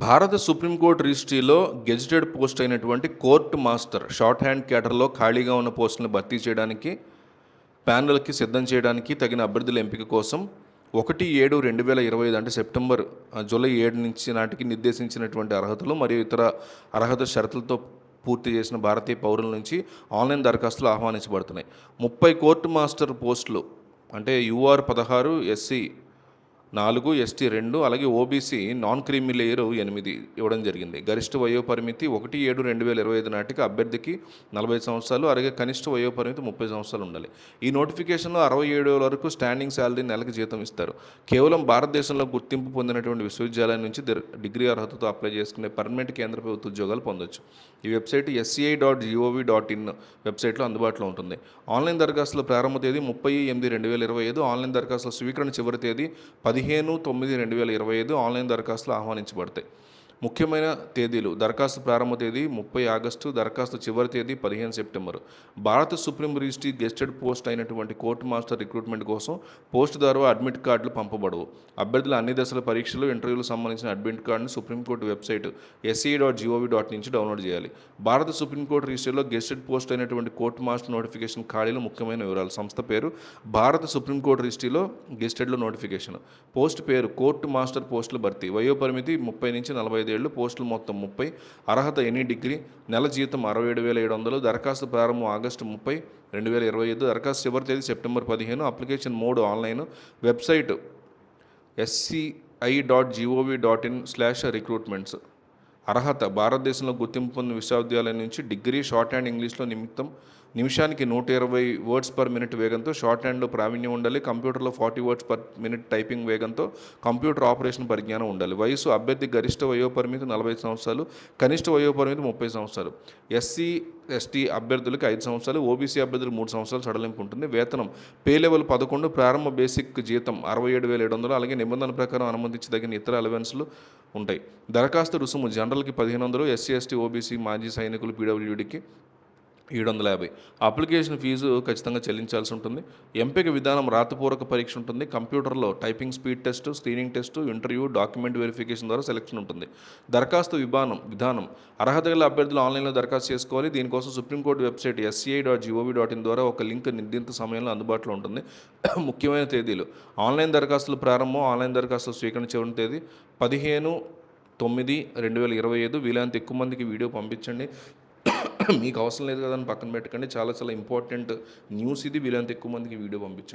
భారత సుప్రీంకోర్టు రిజిస్ట్రీలో gazetted post అయినటువంటి కోర్టు మాస్టర్ షార్ట్ హ్యాండ్ క్యాటర్లో ఖాళీగా ఉన్న పోస్టులను భర్తీ చేయడానికి ప్యానెల్కి సిద్ధం చేయడానికి తగిన అభ్యర్థుల ఎంపిక కోసం ఒకటి ఏడు రెండు వేల ఇరవై ఐదు అంటే సెప్టెంబర్ జూలై ఏడు నుంచి నాటికి నిర్దేశించినటువంటి అర్హతలు మరియు ఇతర అర్హత షరతులతో పూర్తి చేసిన భారతీయ పౌరుల నుంచి ఆన్లైన్ దరఖాస్తులు ఆహ్వానించబడుతున్నాయి. ముప్పై కోర్టు మాస్టర్ పోస్టులు అంటే యూఆర్ పదహారు ఎస్సీ నాలుగు ఎస్టీ రెండు అలాగే ఓబీసీ నాన్ క్రీమీ లేయర్ ఎనిమిది ఇవ్వడం జరిగింది. గరిష్ట వయో పరిమితి ఒకటి ఏడు రెండు వేల ఇరవై ఐదు నాటికి అభ్యర్థికి నలభై సంవత్సరాలు అలాగే కనిష్ట వయో పరిమితి ముప్పై సంవత్సరాలు ఉండాలి. ఈ నోటిఫికేషన్లో అరవై ఏడు వరకు స్టాండింగ్ శాలరీ నెలకు జీతం ఇస్తారు. కేవలం భారతదేశంలో గుర్తింపు పొందినటువంటి విశ్వవిద్యాలయం నుంచి డిగ్రీ అర్హతతో అప్లై చేసుకునే పర్మనెంట్ కేంద్ర ప్రభుత్వ ఉద్యోగాలు పొందొచ్చు. ఈ website S C I dot G O V dot in వెబ్సైట్లో అందుబాటులో ఉంటుంది. ఆన్లైన్ దరఖాస్తుల ప్రారంభ తేదీ ముప్పై ఎనిమిది రెండు వేల ఇరవై ఐదు. ఆన్లైన్ దరఖాస్తుల స్వీకరణ చివరి తేదీ పది పదిహేను తొమ్మిది రెండు వేల ఇరవై ఐదు ఆన్లైన్ దరఖాస్తులు ఆహ్వానించబడతాయి. ముఖ్యమైన తేదీలు. దరఖాస్తు ప్రారంభ తేదీ ముప్పై ఆగస్టు దరఖాస్తు చివరి తేదీ పదిహేను సెప్టెంబర్. భారత సుప్రీం రిజిస్ట్రీ గెస్టెడ్ పోస్ట్ అయినటువంటి కోర్టు మాస్టర్ రిక్రూట్మెంట్ కోసం పోస్ట్ ద్వారా అడ్మిట్ కార్డులు పంపబడవు. అభ్యర్థుల అన్ని దశల పరీక్షలు ఇంటర్వ్యూలకు సంబంధించిన అడ్మిట్ కార్డును supreme court website SC dot gov dot నుంచి డౌన్లోడ్ చేయాలి. భారత సుప్రీంకోర్టు రిజిస్ట్రీలో గెస్టెడ్ పోస్ట్ అయినటువంటి కోర్టు మాస్టర్ నోటిఫికేషన్ ఖాళీలు ముఖ్యమైన వివరాలు. సంస్థ పేరు భారత సుప్రీంకోర్టు రిజిస్ట్రీలో గెస్టెడ్లో నోటిఫికేషన్. పోస్ట్ పేరు కోర్టు మాస్టర్ పోస్టుల భర్తీ. వయో పరిమితి ముప్పై నుంచి నలభై ఐదేళ్ళు పోస్టులు మొత్తం ముప్పై అర్హత ఎనీ డిగ్రీ నెల జీతం అరవై ఏడు వేల ఏడు వందలు దరఖాస్తు ప్రారంభం ఆగస్టు ముప్పై రెండు వేల ఇరవై ఐదు దరఖాస్తు చివరి తేదీ సెప్టెంబర్ పదిహేను application mode online website S C I dot G O V dot in slash recruitments. అర్హత భారతదేశంలో గుర్తింపు పొందిన విశ్వవిద్యాలయం నుంచి డిగ్రీ షార్ట్ హ్యాండ్ ఇంగ్లీష్లో నిమిత్తం నిమిషానికి నూట ఇరవై వర్డ్స్ పర్ మినిట్ వేగంతో షార్ట్ హ్యాండ్లో ప్రావీణ్యం ఉండాలి కంప్యూటర్లో forty words per minute typing వేగంతో కంప్యూటర్ ఆపరేషన్ పరిజ్ఞానం ఉండాలి. వయసు అభ్యర్థి గరిష్ట వయో పరిమితి నలభై సంవత్సరాలు కనిష్ట వయో పరిమితి ముప్పై సంవత్సరాలు. ఎస్సీ ఎస్టీ అభ్యర్థులకు ఐదు సంవత్సరాలు ఓబీసీ అభ్యర్థులకు మూడు సంవత్సరాలు సడలింపు ఉంటుంది. వేతనం పే లెవెల్ పదకొండు ప్రారంభ బేసిక్ జీతం అరవై ఏడు వేల ఏడు వందలు అలాగే నిబంధన ప్రకారం అనుమతించదగిన ఇతర అలవెన్స్లు ఉంటాయి. దరఖాస్తు రుసుము జనరల్ జనరల్కి పదిహేను వందలు ఎస్సీ ఎస్టీ ఓబీసీ మాజీ సైనికులు పీడబ్ల్యూడీకి ఏడు వందల యాభై. అప్లికేషన్ ఫీజు ఖచ్చితంగా చెల్లించాల్సి ఉంటుంది. ఎంపిక విధానం రాతపూర్వక పరీక్ష ఉంటుంది. కంప్యూటర్లో typing speed test screening test interview document verification ద్వారా సెలెక్షన్ ఉంటుంది. దరఖాస్తు విధానం విధానం. అర్హత గల అభ్యర్థులు ఆన్లైన్లో దరఖాస్తు చేసుకోవాలి. దీనికోసం supreme court website S C I dot G O V dot in ద్వారా ఒక లింక్ నిర్దింత సమయంలో అందుబాటులో ఉంటుంది. ముఖ్యమైన తేదీలు. ఆన్లైన్ దరఖాస్తులు ప్రారంభం ఆన్లైన్ దరఖాస్తులు స్వీకరణ చివరి తేదీ పదిహేను తొమ్మిది రెండు వేల ఇరవై ఐదు వీలైనంత ఎక్కువ మందికి వీడియో పంపించండి. మీకు అవసరం లేదు కదా అని పక్కన పెట్టకండి. చాలా చాలా ఇంపార్టెంట్ న్యూస్ ఇది. వీలైనంత ఎక్కువ మందికి వీడియో పంపించండి.